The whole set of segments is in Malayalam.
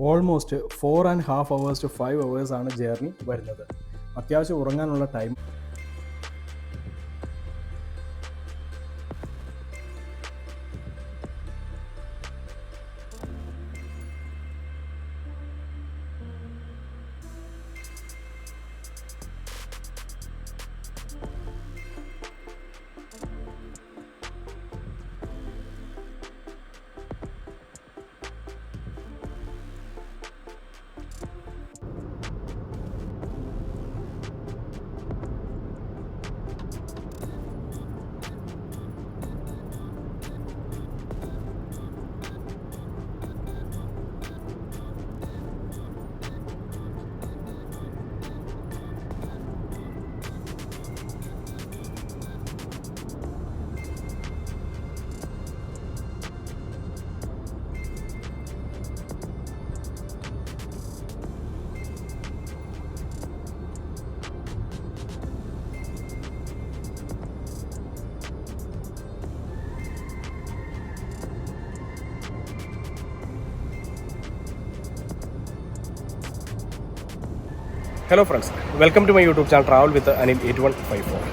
Almost four and half hours to five hours ആണ് ജേർണി വരുന്നത്. അത്യാവശ്യം ഉറങ്ങാനുള്ള time hello friends welcome to my YouTube channel travel with Anil eight one five four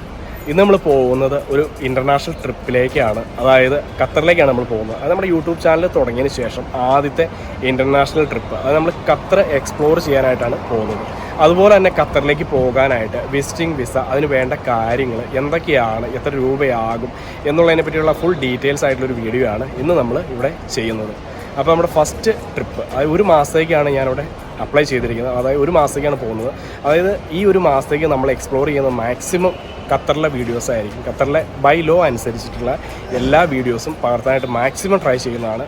ഇന്ന് നമ്മൾ പോകുന്നത് ഒരു ഇന്റർനാഷണൽ ട്രിപ്പിലേക്കാണ് അതായത് ഖത്തറിലേക്കാണ് നമ്മൾ പോകുന്നത്. അത് നമ്മുടെ യൂട്യൂബ് ചാനൽ തുടങ്ങിയതിന് ശേഷം ആദ്യത്തെ ഇന്റർനാഷണൽ ട്രിപ്പ് അത് നമ്മൾ ഖത്തർ എക്സ്പ്ലോർ ചെയ്യാനായിട്ടാണ് പോകുന്നത്. അതുപോലെ തന്നെ ഖത്തറിലേക്ക് പോകാനായിട്ട് വിസിറ്റിംഗ് വിസ അതിന് വേണ്ട കാര്യങ്ങൾ എന്തൊക്കെയാണ് എത്ര രൂപയാകും എന്നുള്ളതിനെ പറ്റിയുള്ള ഫുൾ ഡീറ്റെയിൽസ് ആയിട്ടുള്ളൊരു വീഡിയോ ആണ് ഇന്ന് നമ്മൾ ഇവിടെ ചെയ്യുന്നത്. അപ്പോൾ നമ്മുടെ ഫസ്റ്റ് ട്രിപ്പ് അതായത് ഒരു മാസത്തേക്കാണ് ഞാനിവിടെ അപ്ലൈ ചെയ്തിരിക്കുന്നത്. അതായത് ഒരു മാസത്തേക്കാണ് പോകുന്നത്. അതായത് ഈ ഒരു മാസത്തേക്ക് നമ്മൾ എക്സ്പ്ലോർ ചെയ്യുന്ന മാക്സിമം ഖത്തറിലെ വീഡിയോസ് ആയിരിക്കും. ഖത്തറിലെ ബൈ ലോ അനുസരിച്ചിട്ടുള്ള എല്ലാ വീഡിയോസും പകർത്താനായിട്ട് മാക്സിമം ട്രൈ ചെയ്യുന്നതാണ്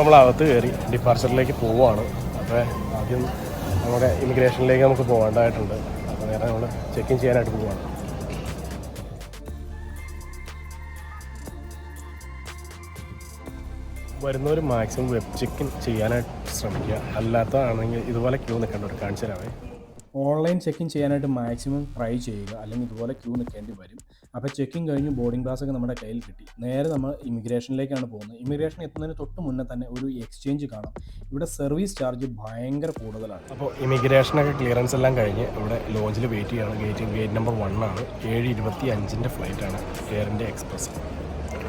നമ്മൾ അകത്ത് കയറി ഡിപ്പാർച്ചറിലേക്ക് പോവുകയാണ് അപ്പോൾ ആദ്യം നമ്മുടെ ഇമിഗ്രേഷനിലേക്ക് നമുക്ക് പോകേണ്ടതായിട്ടുണ്ട്. അപ്പോൾ നേരെ നമ്മൾ ചെക്ക് ഇൻ ചെയ്യാനായിട്ട് പോവുകയാണ് വരുന്നവർ മാക്സിമം വെബ് ചെക്ക് ഇൻ ചെയ്യാനായിട്ട് ശ്രമിക്കുക. അല്ലാത്തതാണെങ്കിൽ ഇതുപോലെ ക്യൂ നിൽക്കേണ്ട ഒരു തരാമേ ഓൺലൈൻ ചെക്കിൻ ചെയ്യാനായിട്ട് മാക്സിമം ട്രൈ ചെയ്യുക. അല്ലെങ്കിൽ ഇതുപോലെ ക്യൂ നിൽക്കേണ്ടി വരും. അപ്പോൾ ചെക്കിങ് കഴിഞ്ഞ് ബോർഡിംഗ് പാസ് ഒക്കെ നമ്മുടെ കയ്യിൽ കിട്ടി. നേരെ നമ്മൾ ഇമിഗ്രേഷനിലേക്കാണ് പോകുന്നത്. ഇമിഗ്രേഷൻ എത്തുന്നതിന് തൊട്ട് മുന്നേ തന്നെ ഒരു എക്സ്ചേഞ്ച് കാണാം. ഇവിടെ സർവീസ് ചാർജ് ഭയങ്കര കൂടുതലാണ്. അപ്പോൾ ഇമിഗ്രേഷനൊക്കെ ക്ലിയറൻസ് എല്ലാം കഴിഞ്ഞ് ഇവിടെ ലോഞ്ചിൽ വെയിറ്റ് ചെയ്യണം. ഗേറ്റ് ഗേറ്റ് നമ്പർ വൺ ആണ്. ഏഴ് ഇരുപത്തി അഞ്ചിന്റെ ഫ്ലൈറ്റാണ് എയർ എക്സ്പ്രസ്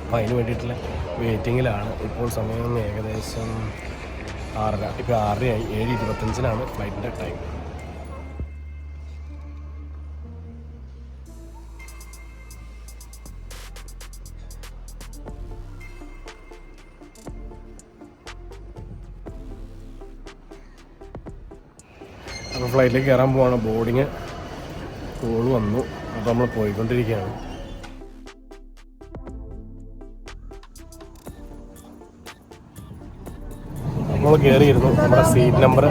അപ്പോൾ അതിന് വേണ്ടിയിട്ടുള്ള വെയിറ്റിങ്ങിലാണ് ഇപ്പോൾ സമയം ഏകദേശം ആറര. ഇപ്പോൾ ആറരയായി. ഏഴ് ഇരുപത്തഞ്ചിനാണ് ഫ്ലൈറ്റിന്റെ ടൈം അപ്പോൾ ഫ്ലൈറ്റിലേക്ക് കയറാൻ പോവാണ്. ബോർഡിങ് കോൾ വന്നു. അപ്പോൾ നമ്മൾ പോയിക്കൊണ്ടിരിക്കുകയാണ്. നമ്മൾ കയറിയിരുന്നു നമ്മുടെ സീറ്റ് നമ്പർ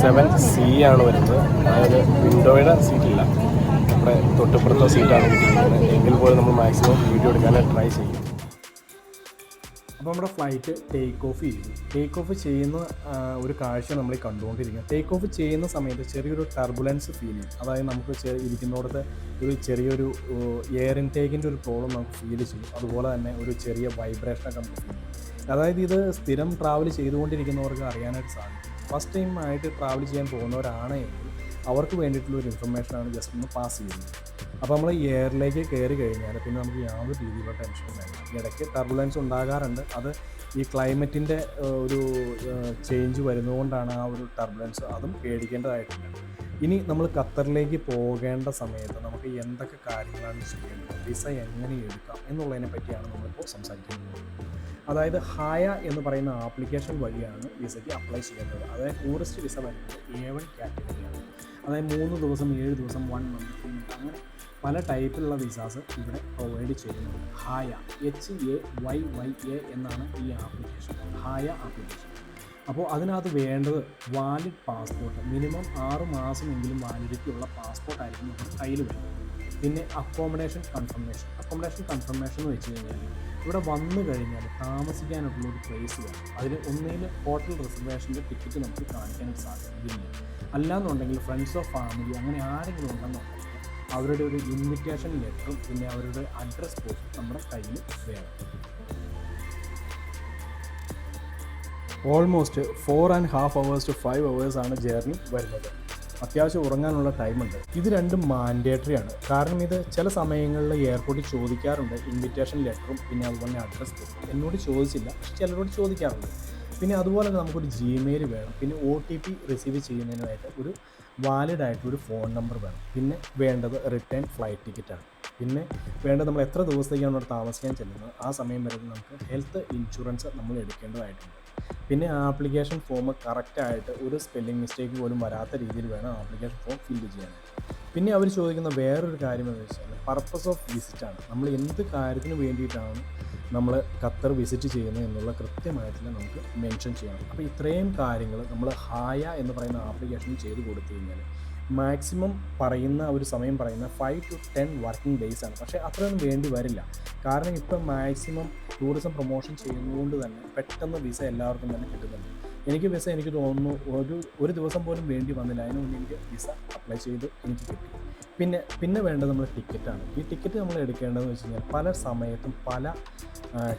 സെവൻ സി ആണ് വരുന്നത്. അതായത് വിൻഡോയുടെ സീറ്റില്ല നമ്മുടെ തൊട്ടിപ്പുറത്തുള്ള സീറ്റാണ് കിട്ടിയിരിക്കുന്നത്. എങ്കിൽ പോലും നമ്മൾ മാക്സിമം വീഡിയോ എടുക്കാനായിട്ട് ട്രൈ ചെയ്യും. അപ്പോൾ നമ്മുടെ ഫ്ലൈറ്റ് ടേക്ക് ഓഫ് ചെയ്തു. ടേക്ക് ഓഫ് ചെയ്യുന്ന ഒരു കാഴ്ച നമ്മൾ കണ്ടുകൊണ്ടിരിക്കുക ടേക്ക് ഓഫ് ചെയ്യുന്ന സമയത്ത് ചെറിയൊരു ടർബുലൻസ് ഫീൽ ചെയ്യും. അതായത് നമുക്ക് ഇരിക്കുന്നിടത്ത് ഒരു ചെറിയൊരു എയർ ഇൻടേക്കിന്റെ ഒരു പ്രോബ്ലം നമുക്ക് ഫീൽ ചെയ്യും. അതുപോലെ തന്നെ ഒരു ചെറിയ വൈബ്രേഷനൊക്കെ നമുക്ക് ഫീൽ ചെയ്യും. അതായത് ഇത് സ്ഥിരം ട്രാവൽ ചെയ്തുകൊണ്ടിരിക്കുന്നവർക്ക് അറിയാനായിട്ട് സാധിക്കും. ഫസ്റ്റ് ടൈം ആയിട്ട് ട്രാവൽ ചെയ്യാൻ പോകുന്നവരാണ് എങ്കിൽ അവർക്ക് വേണ്ടിയിട്ടുള്ള ഒരു ഇൻഫർമേഷനാണ് ജസ്റ്റ് ഒന്ന് പാസ് ചെയ്യുന്നത്. അപ്പോൾ നമ്മൾ എയറിലേക്ക് കയറി കഴിഞ്ഞാൽ പിന്നെ നമുക്ക് യാതൊരു രീതിയിലുള്ള ടെൻഷനും വേണ്ട. ഇടയ്ക്ക് ടർബുലൻസ് ഉണ്ടാകാറുണ്ട്. അത് ഈ ക്ലൈമറ്റിന്റെ ഒരു ചേഞ്ച് വരുന്നതുകൊണ്ടാണ് ആ ഒരു ടർബുലൻസ് അതും പേടിക്കേണ്ടതായിട്ടില്ല ഇനി നമ്മൾ ഖത്തറിലേക്ക് പോകേണ്ട സമയത്ത് നമുക്ക് എന്തൊക്കെ കാര്യങ്ങളാണ് ചെയ്യേണ്ടത്? വിസ എങ്ങനെ എടുക്കാം എന്നുള്ളതിനെ പറ്റിയാണ് നമ്മളിപ്പോൾ സംസാരിക്കുന്നത്. അതായത് ഹായ എന്ന് പറയുന്ന ആപ്ലിക്കേഷൻ വഴിയാണ് വിസയ്ക്ക് അപ്ലൈ ചെയ്യേണ്ടത്. അതായത് ടൂറിസ്റ്റ് വിസ വരുന്നത് ഏവൻ കാറ്റഗറിയാണ് അതായത് മൂന്ന് ദിവസം ഏഴ് ദിവസം വൺ മന്ത് അങ്ങനെ പല ടൈപ്പിലുള്ള വിസാസ് ഇവിടെ പ്രൊവൈഡ് ചെയ്യുന്നുണ്ട്. ഹായ H A Y Y A എന്നാണ് ഈ ആപ്ലിക്കേഷൻ ഹായ ആപ്ലിക്കേഷൻ അപ്പോൾ അതിനകത്ത് വേണ്ടത് വാലിഡ് പാസ്പോർട്ട് മിനിമം ആറ് മാസമെങ്കിലും വാലിഡിറ്റി ഉള്ള പാസ്പോർട്ട് ആയിരിക്കും നമ്മുടെ കയ്യിൽ വരുന്നത് പിന്നെ അക്കോമഡേഷൻ കൺഫർമേഷൻ അക്കോമഡേഷൻ കൺഫർമേഷൻ എന്ന് വെച്ച് കഴിഞ്ഞാൽ ഇവിടെ വന്നു കഴിഞ്ഞാൽ താമസിക്കാനുള്ള ഒരു പ്ലേസ് വേണം. അതിൽ ഒന്നിൽ ഹോട്ടൽ റിസർവേഷന്റെ ടിക്കറ്റ് നമുക്ക് കാണിക്കാനായിട്ട് സാധിക്കില്ല അല്ലാന്നുണ്ടെങ്കിൽ ഫ്രണ്ട്സ് ഓഫ് ഫാമിലി അങ്ങനെ ആരെങ്കിലും ഉണ്ടെന്നുണ്ടെങ്കിൽ അവരുടെ ഒരു ഇൻവിറ്റേഷൻ ലെറ്ററും പിന്നെ അവരുടെ അഡ്രസ് പ്രൂഫും നമ്മുടെ കയ്യിൽ വേണം. Almost four and half hours to five hours ആണ് ജേർണി വരുന്നത്. അത്യാവശ്യം ഉറങ്ങാനുള്ള ടൈമുണ്ട് ഇത് രണ്ടും മാൻഡേറ്ററി ആണ്. കാരണം ഇത് ചില സമയങ്ങളിൽ എയർപോർട്ടിൽ ചോദിക്കാറുണ്ട് ഇൻവിറ്റേഷൻ ലെറ്ററും പിന്നെ അതുപോലെ അഡ്രസ് പ്രൂഫും എന്നോട് ചോദിച്ചില്ല പക്ഷെ ചിലരോട് ചോദിക്കാറുണ്ട്. പിന്നെ അതുപോലെ തന്നെ നമുക്കൊരു ജിമെയിൽ വേണം. പിന്നെ ഒ ടി പി റിസീവ് ചെയ്യുന്നതിനായിട്ട് ഒരു വാലിഡ് ആയിട്ട് ഒരു ഫോൺ നമ്പർ വേണം. പിന്നെ വേണ്ടത് റിട്ടേൺ ഫ്ലൈറ്റ് ടിക്കറ്റാണ് പിന്നെ വേണ്ടത് നമ്മൾ എത്ര ദിവസത്തേക്കാണ് അവിടെ താമസിക്കാൻ ചെല്ലുന്നത്? ആ സമയം വരെ നമുക്ക് ഹെൽത്ത് ഇൻഷുറൻസ് നമ്മൾ എടുക്കേണ്ടതായിട്ടുണ്ട്. പിന്നെ ആപ്ലിക്കേഷൻ ഫോം കറക്റ്റായിട്ട് ഒരു സ്പെല്ലിംഗ് മിസ്റ്റേക്ക് പോലും വരാത്ത രീതിയിൽ വേണം ആപ്ലിക്കേഷൻ ഫോം ഫില്ല് ചെയ്യാൻ പിന്നെ അവർ ചോദിക്കുന്ന വേറൊരു കാര്യം എന്ന് വെച്ചാൽ പർപ്പസ് ഓഫ് വിസിറ്റ് ആണ്. നമ്മൾ എന്ത് കാര്യത്തിന് വേണ്ടിയിട്ടാണ് നമ്മൾ ഖത്തർ വിസിറ്റ് ചെയ്യുന്നു എന്നുള്ള കൃത്യമായിട്ടുള്ള നമുക്ക് മെൻഷൻ ചെയ്യണം അപ്പോൾ ഇത്രയും കാര്യങ്ങൾ നമ്മൾ ഹായ എന്ന് പറയുന്ന ആപ്ലിക്കേഷൻ ചെയ്ത് കൊടുത്തു കഴിഞ്ഞാൽ മാക്സിമം പറയുന്ന ഒരു സമയം പറയുന്ന five to ten working days ആണ്. പക്ഷേ അത്രയൊന്നും വേണ്ടി വരില്ല. കാരണം ഇപ്പം മാക്സിമം ടൂറിസം പ്രൊമോഷൻ ചെയ്യുന്നതുകൊണ്ട് തന്നെ പെട്ടെന്ന് വിസ എല്ലാവർക്കും തന്നെ കിട്ടുന്നുണ്ട്. എനിക്ക് വിസ എനിക്ക് തോന്നുന്നു ഒരു ഒരു ദിവസം പോലും വേണ്ടി വന്നില്ല. അതിന് എനിക്ക് വിസ അപ്ലൈ ചെയ്ത് എനിക്ക് കിട്ടി. പിന്നെ പിന്നെ വേണ്ടത് നമ്മൾ ടിക്കറ്റാണ് ഈ ടിക്കറ്റ് നമ്മൾ എടുക്കേണ്ടതെന്ന് വെച്ച് കഴിഞ്ഞാൽ പല സമയത്തും പല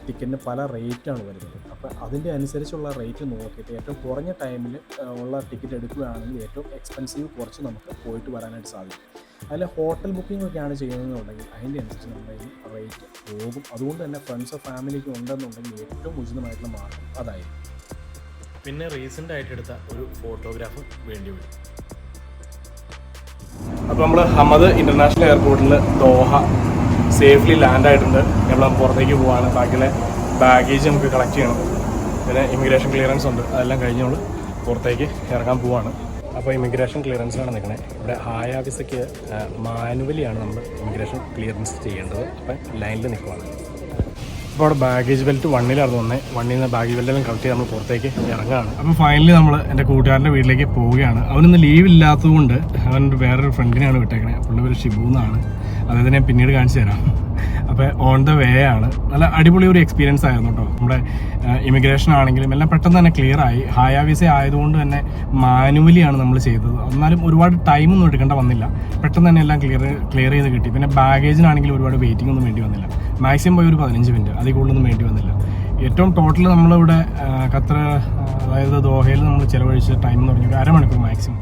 ടിക്കറ്റിന് പല റേറ്റാണ് വരുന്നത്. അപ്പോൾ അതിന്റെ അനുസരിച്ചുള്ള റേറ്റ് നോക്കിയിട്ട് ഏറ്റവും കുറഞ്ഞ ടൈമിൽ ഉള്ള ടിക്കറ്റ് എടുക്കുകയാണെങ്കിൽ ഏറ്റവും എക്സ്പെൻസീവ് കുറച്ച് നമുക്ക് പോയിട്ട് വരാനായിട്ട് സാധിക്കും. അതിൽ ഹോട്ടൽ ബുക്കിംഗ് ഒക്കെയാണ് ചെയ്യുന്നതെന്നുണ്ടെങ്കിൽ അതിന്റെ അനുസരിച്ച് നമ്മുടെ ഈ റേറ്റ് പോകും. അതുകൊണ്ട് തന്നെ ഫ്രണ്ട്സോ ഫാമിലിക്ക് ഉണ്ടെന്നുണ്ടെങ്കിൽ ഏറ്റവും ഉചിതമായിട്ടുള്ള മാർഗം അതായിരിക്കും. പിന്നെ റീസെന്റ് ആയിട്ട് എടുത്ത ഒരു ഫോട്ടോഗ്രാഫ് വേണ്ടി വരും. അപ്പോൾ നമ്മൾ ഹമദ് ഇന്റർനാഷണൽ എയർപോർട്ടിൽ ദോഹ സേഫ്ലി ലാൻഡ് ആയിട്ടുണ്ട്. നമ്മൾ പുറത്തേക്ക് പോവാണ്. ബാക്കിയുള്ള ബാഗേജ് നമുക്ക് കളക്ട് ചെയ്യണം. പിന്നെ ഇമിഗ്രേഷൻ ക്ലിയറൻസ് ഉണ്ട്. അതെല്ലാം കഴിഞ്ഞ് നമ്മൾ പുറത്തേക്ക് ഇറങ്ങാൻ പോവാണ്. അപ്പോൾ ഇമിഗ്രേഷൻ ക്ലിയറൻസിലാണ് നിൽക്കുന്നത് ഇവിടെ ഹായ വിസയ്ക്ക് മാനുവലിയാണ് നമ്മൾ ഇമിഗ്രേഷൻ ക്ലിയറൻസ് ചെയ്യേണ്ടത്. അപ്പം ലൈനിൽ നിൽക്കുവാണ് അപ്പോൾ അവിടെ ബാഗേജ് ബെൽറ്റ് വണ്ണിലായിരുന്നു വന്നേ. വണ്ണിൽ നിന്ന് ബാഗേജ് ബെൽറ്റ് എല്ലാം കളക്ട് ചെയ്ത് നമ്മൾ പുറത്തേക്ക് ഇറങ്ങുകയാണ്. അപ്പോൾ ഫൈനലി നമ്മൾ എന്റെ കൂട്ടുകാരന്റെ വീട്ടിലേക്ക് പോവുകയാണ്. അവനൊന്ന് ലീവ് ഇല്ലാത്തതുകൊണ്ട് അവന്റെ വേറൊരു ഫ്രണ്ടിനെയാണ് വിട്ടേക്കണേ. പുള്ളി ഒരു ഷിബു എന്നാണ് പിന്നീട് കാണിച്ചു തരാം. അപ്പോൾ ഓൺ ദ വേ ആണ്. നല്ല അടിപൊളി ഒരു എക്സ്പീരിയൻസ് ആയിരുന്നു കേട്ടോ നമ്മുടെ ഇമിഗ്രേഷൻ ആണെങ്കിലും എല്ലാം പെട്ടെന്ന് തന്നെ ക്ലിയർ ആയി. ഹായ വിസ ആയതുകൊണ്ട് തന്നെ മാനുവലിയാണ് നമ്മൾ ചെയ്തത്. എന്നാലും ഒരുപാട് ടൈമൊന്നും എടുക്കേണ്ട വന്നില്ല. പെട്ടെന്ന് തന്നെ എല്ലാം ക്ലിയർ ക്ലിയർ ചെയ്ത് കിട്ടി. പിന്നെ ബാഗേജിനാണെങ്കിൽ ഒരുപാട് വെയിറ്റിംഗ് ഒന്നും വേണ്ടി വന്നില്ല. മാക്സിമം പോയി ഒരു പതിനഞ്ച് മിനിറ്റ് അതിൽ കൂടുതലൊന്നും വേണ്ടി വന്നില്ല. ഏറ്റവും ടോട്ടൽ നമ്മളിവിടെ ഖത്തർ അതായത് ദോഹയിൽ നമ്മൾ ചിലവഴിച്ച ടൈം എന്ന് പറഞ്ഞാൽ ഒരു അരമണിക്കൂർ മാക്സിമം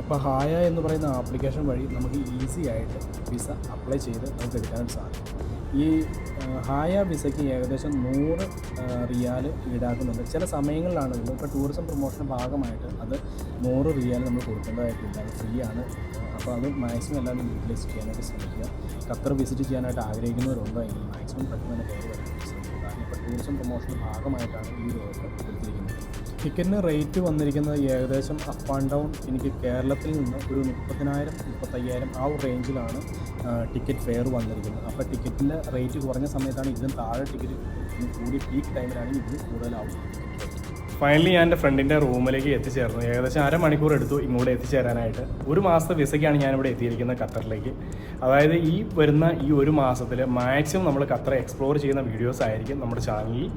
അപ്പോൾ ഹായ എന്ന് പറയുന്ന ആപ്ലിക്കേഷൻ വഴി നമുക്ക് ഈസി ആയിട്ട് വിസ അപ്ലൈ ചെയ്ത് നമുക്ക് എടുക്കാൻ സാധിക്കും. ഈ ഹായ വിസയ്ക്ക് ഏകദേശം നൂറ് റിയാൽ ഈടാക്കുന്നുണ്ട്. ചില സമയങ്ങളിലാണെങ്കിലും ഇപ്പോൾ ടൂറിസം പ്രൊമോഷന്റെ ഭാഗമായിട്ട് അത് നൂറ് റിയാൽ നമ്മൾ കൊടുക്കേണ്ടതായിട്ടില്ല അത് ഫ്രീ ആണ്. അപ്പോൾ അത് മാക്സിമം എല്ലാവരും യൂട്ടിലൈസ് ചെയ്യാനായിട്ട് ശ്രമിക്കുക. ഖത്തർ വിസിറ്റ് ചെയ്യാനായിട്ട് ആഗ്രഹിക്കുന്നവരുണ്ടോ? എങ്കിൽ മാക്സിമം പെട്ടെന്ന് തന്നെ കയറി വരാനായിട്ട് ശ്രമിക്കുക. കാരണം ഇപ്പോൾ ടൂറിസം പ്രൊമോഷന്റെ ഭാഗമായിട്ടാണ് ഈ ഒരു ഓഫർ കൊടുത്തിരിക്കുന്നത് ടിക്കറ്റിന് റേറ്റ് വന്നിരിക്കുന്നത് ഏകദേശം അപ്പ് ആൻഡ് ഡൗൺ എനിക്ക് കേരളത്തിൽ നിന്ന് ഒരു മുപ്പതിനായിരം മുപ്പത്തയ്യായിരം ആ ഒരു റേഞ്ചിലാണ് ടിക്കറ്റ് ഫെയർ വന്നിരിക്കുന്നത്. അപ്പോൾ ടിക്കറ്റിന്റെ റേറ്റ് കുറഞ്ഞ സമയത്താണ് ഇതിന് താഴെ ടിക്കറ്റ് കൂടി പീക്ക് ടൈമിലാണെങ്കിൽ ഇതിന് കൂടുതലാവും. ഫൈനലി ഞാൻ എന്റെ ഫ്രണ്ടിന്റെ റൂമിലേക്ക് എത്തിച്ചേർന്നു. ഏകദേശം അരമണിക്കൂർ എടുത്തു ഇങ്ങോട്ട് എത്തിച്ചേരാനായിട്ട്. ഒരു മാസത്തെ വിസയ്ക്കാണ് ഞാനിവിടെ എത്തിയിരിക്കുന്നത് ഖത്തറിലേക്ക്. അതായത് ഈ വരുന്ന ഈ ഒരു മാസത്തിൽ മാക്സിമം നമ്മൾ ഖത്തർ എക്സ്പ്ലോർ ചെയ്യുന്ന വീഡിയോസ് ആയിരിക്കും നമ്മുടെ ചാനലിൽ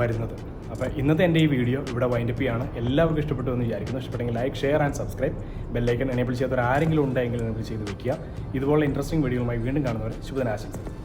വരുന്നത്. അപ്പോൾ ഇന്നത്തെ എന്റെ ഈ വീഡിയോ ഇവിടെ വൈൻഡപ്പ് ചെയ്യാണ്. എല്ലാവർക്കും ഇഷ്ടപ്പെട്ടു എന്ന് വിചാരിക്കുന്നു. ഇഷ്ടപ്പെട്ടെങ്കിൽ like share and subscribe bell icon enable ചെയ്യാത്തവർ ആരെങ്കിലും ഉണ്ടെങ്കിൽ എനേബിൾ ചെയ്ത് വെക്കുക. ഇതുപോലെ ഇൻട്രസ്റ്റിംഗ് വീഡിയോയുമായി വീണ്ടും കാണുന്നവരെ ശുഭനാശംസകൾ